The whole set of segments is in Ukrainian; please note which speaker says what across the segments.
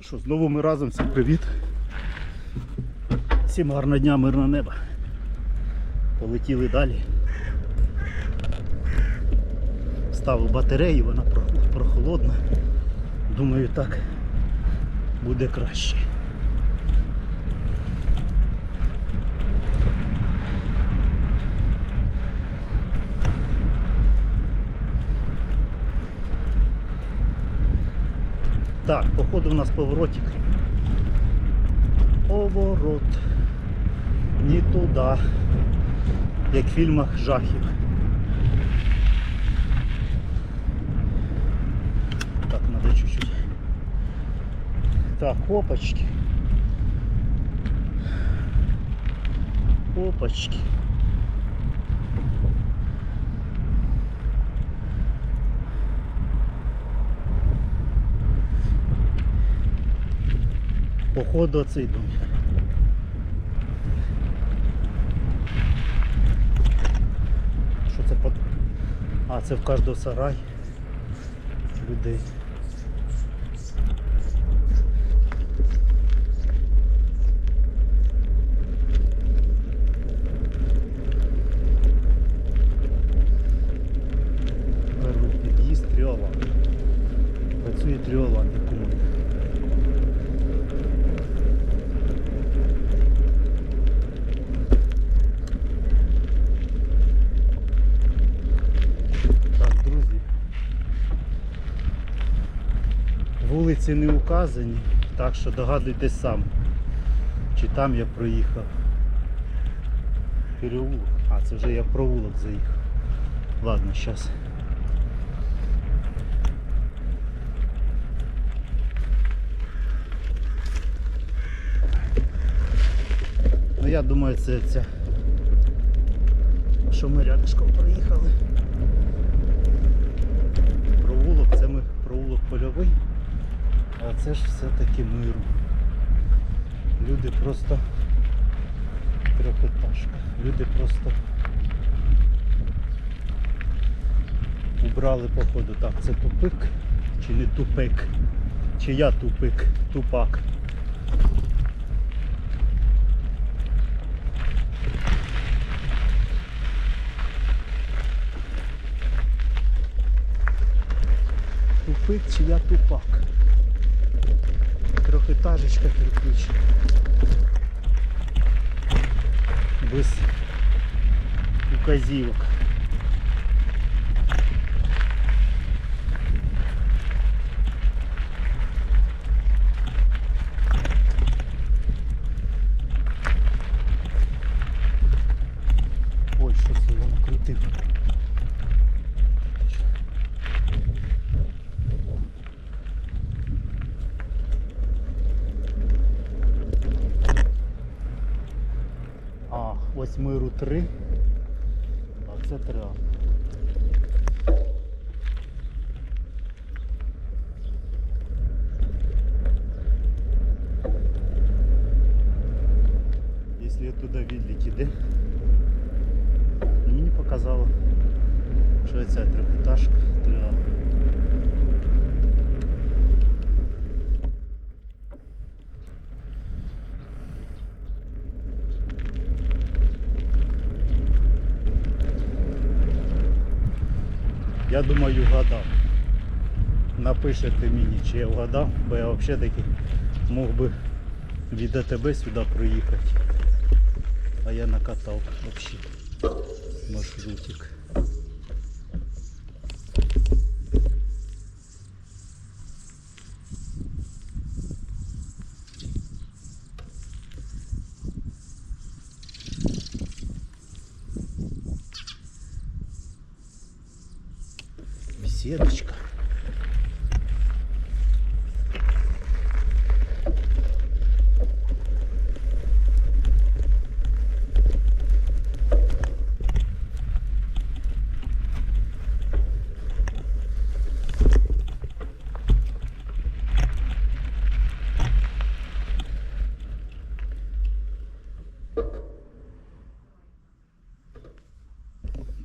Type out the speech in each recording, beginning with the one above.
Speaker 1: Що, знову ми разом, всім привіт. Всім гарного дня, мирного неба. Полетіли далі. Ставив батарею, вона прохолодна. Думаю, так буде краще. Так, походу у нас поворотик. Поворот. Не туди. Як в фільмах жахів. Так, надо чуть-чуть. Так, опачки. Опачки. Походу оцей домик. Що це под... А, це в кожного сарай людей. Не указані, так що догадуйтесь сам, чи там я проїхав. Переулок. А, це вже я провулок заїхав. Ладно, зараз. Ну я думаю це ця. Що ми рядышком проїхали. Провулок, це ми провулок польовий, це ж все-таки миру. Люди просто трьохетажка. Люди просто убрали походу. Так, це тупик чи не тупик? Чи я тупик, тупак. Тупик чи я тупак? Трьохетажечка кирпич. Без указівок. Ой, що це я накрутив. А, ось миру 3. А це 3. Якщо я туди відлік мені не показало, що это трьохетажка 3. Я думаю, вгадав. Напишете мені, чи я вгадав, бо я взагалі таки мог би від АТБ сюди проїхати. А я накатав взагалі маршрутик.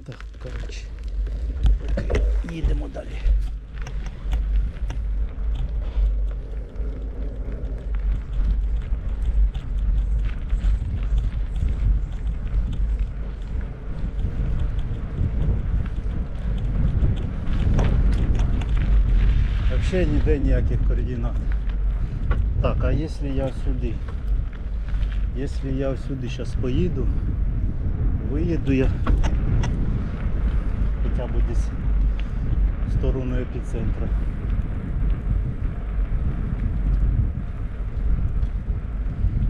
Speaker 1: так, коротше. Окей, їдемо далі. Ще ніде ніяких координат. Так, а якщо я сюди? Якщо я сюди зараз поїду, виїду я хоча б десь в сторону епіцентру.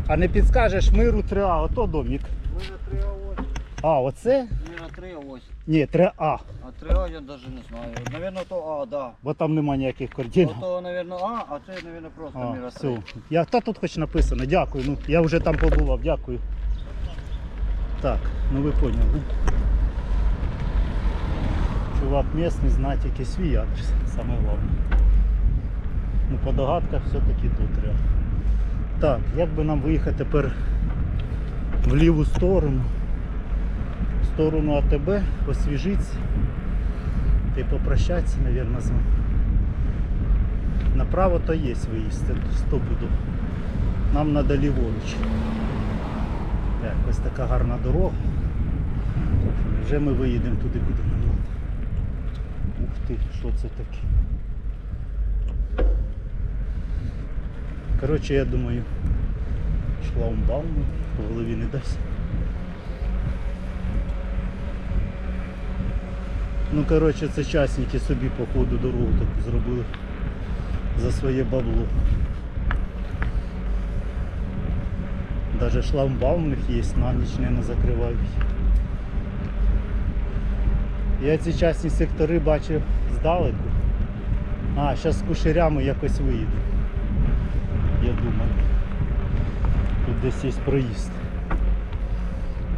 Speaker 1: А не підскажеш миру 3А, ото домик.
Speaker 2: Ми на 3 ось.
Speaker 1: А, оце?
Speaker 2: Ми на 3 ось.
Speaker 1: Ні, 3А.
Speaker 2: А 3 А я навіть не знаю. Наверно, то А, да.
Speaker 1: Бо там нема ніяких координат.
Speaker 2: То, наверно, А, а це, наверно, просто
Speaker 1: А,
Speaker 2: Міра
Speaker 1: все. Я, та тут хоч написано, дякую. Ну, я вже там побував, дякую. Так, ну ви поняли. Чувак місний знає тільки свій адрес, саме головне. Ну по догадках все-таки тут треба. Так, як би нам виїхати тепер в ліву сторону, в сторону АТБ, освіжитися й попрощатися, мабуть, з вами. Направо то є виїзд, це стопуду. Нам треба ліворуч. Так, ось така гарна дорога. Вже ми виїдемо туди, куди нам ти, що це таке? Коротше, я думаю, шлагбаум по голові не дасть. Ну, коротше, це частники собі по ходу дорогу таку зробили за своє бабло. Даже шламбаум у них є, на ніч не закривають. Я ці частні сектори бачив здалеку. А, зараз з кушерями якось виїду. Я думаю. Тут десь є проїзд.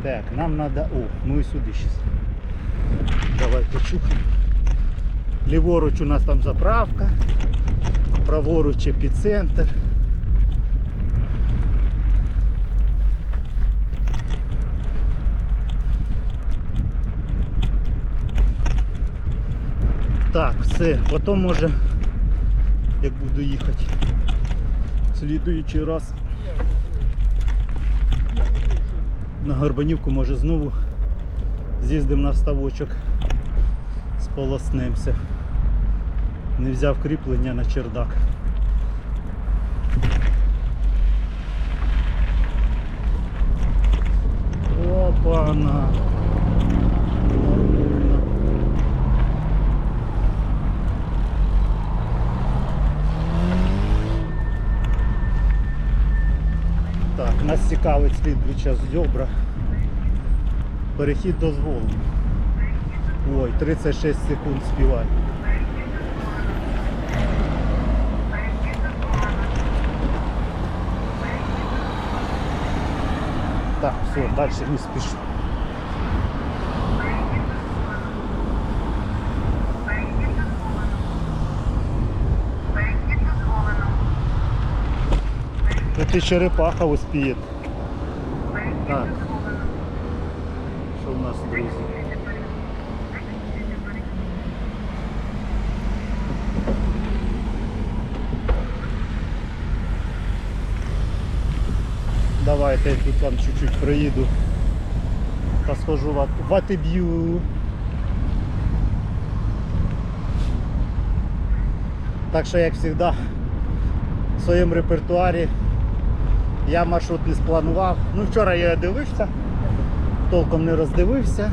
Speaker 1: Так, нам треба... О, ну і сюди зараз. Давай почухаємо. Ліворуч у нас там заправка, праворуч епіцентр. Так, все, потім може, як буду їхати, слідуючий раз на Горбанівку може знову з'їздимо на ставочок, сполоснемося. Не взяв кріплення на чердак. Опа-на. Нас цікавить слідуюча зйобра. Перехід дозволений. Ой, 36 секунд співай. Так, все, далі не спешу. Тут черепаха успіє. Так. Що в нас, друзі? Давайте я тут вам чуть-чуть проїду. Та схожу в ат- Атиб'ю. Так що, як завжди, в своєму репертуарі я маршрут не спланував. Ну вчора я дивився, толком не роздивився.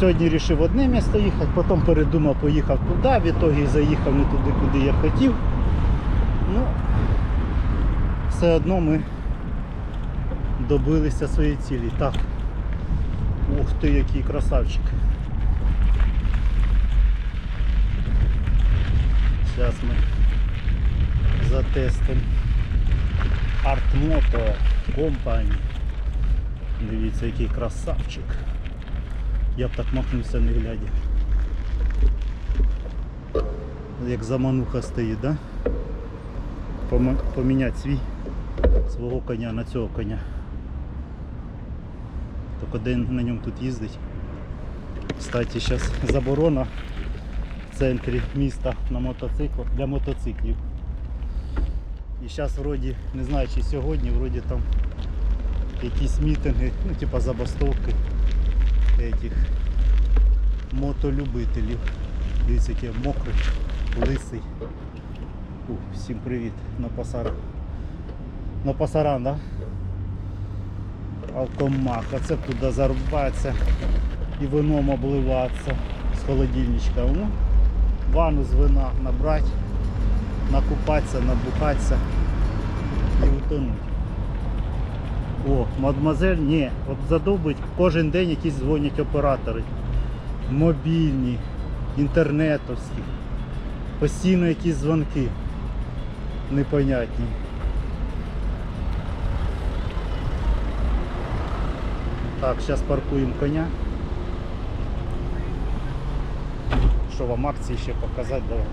Speaker 1: Сьогодні вирішив одне місто їхати, потім передумав, поїхав туди, в ітогі заїхав не туди, куди я хотів. Ну, все одно ми добилися своєї цілі. Так. Ух ти, який красавчик. Зараз ми затестимо Артмото Company. Дивіться, який красавчик. Я б так махнувся не глядя. Як замануха стоїть, да? Поміняти свій свого коня на цього коня. Тільки де на ньому тут їздить. Кстати, зараз заборона в центрі міста на мотоциклах для мотоциклів. І зараз вроді, не знаю чи сьогодні, вроді там якісь мітинги, ну типа забастовки этих мотолюбителів. Дивіться, яке мокре. лисий. У, всім привіт на пасар. На пасаран, да? Алкомак, а це туди зарубатися і вином обливатися з холодильничка. Ну, ванну з вина набрати, накупатися, набухатися і утонуть. О, мадмазель, ні, от задовбить кожен день якісь дзвонять оператори. Мобільні, інтернетовські. Постійно якісь дзвонки. Непонятні. Так, зараз паркуємо коня. Що вам акції ще показати давай.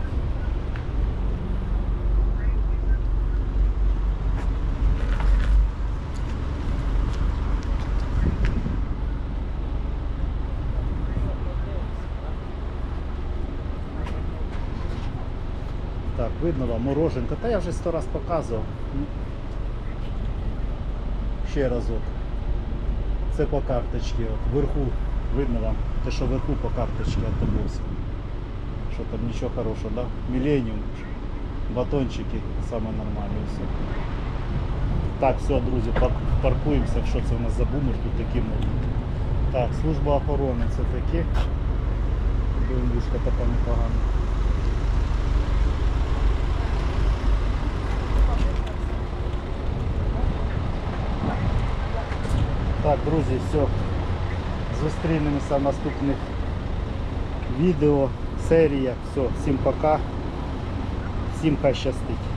Speaker 1: Видно вам мороженка. Та я вже сто раз показував. Ще разок. Це по карточці. Вверху видно вам. Те, що вверху по карточці автобус. Що там нічого хорошого, да? Міленіум. Батончики саме нормальне все. Так, все, друзі, пар- паркуємося. Що це у нас за бумер тут такі модні. Так, служба охорони це таке. Дивлюшка така непогана. Так, друзі, все. Зустрінемося в наступних відео, серіях. Все, всім пока. Всім хай щастить.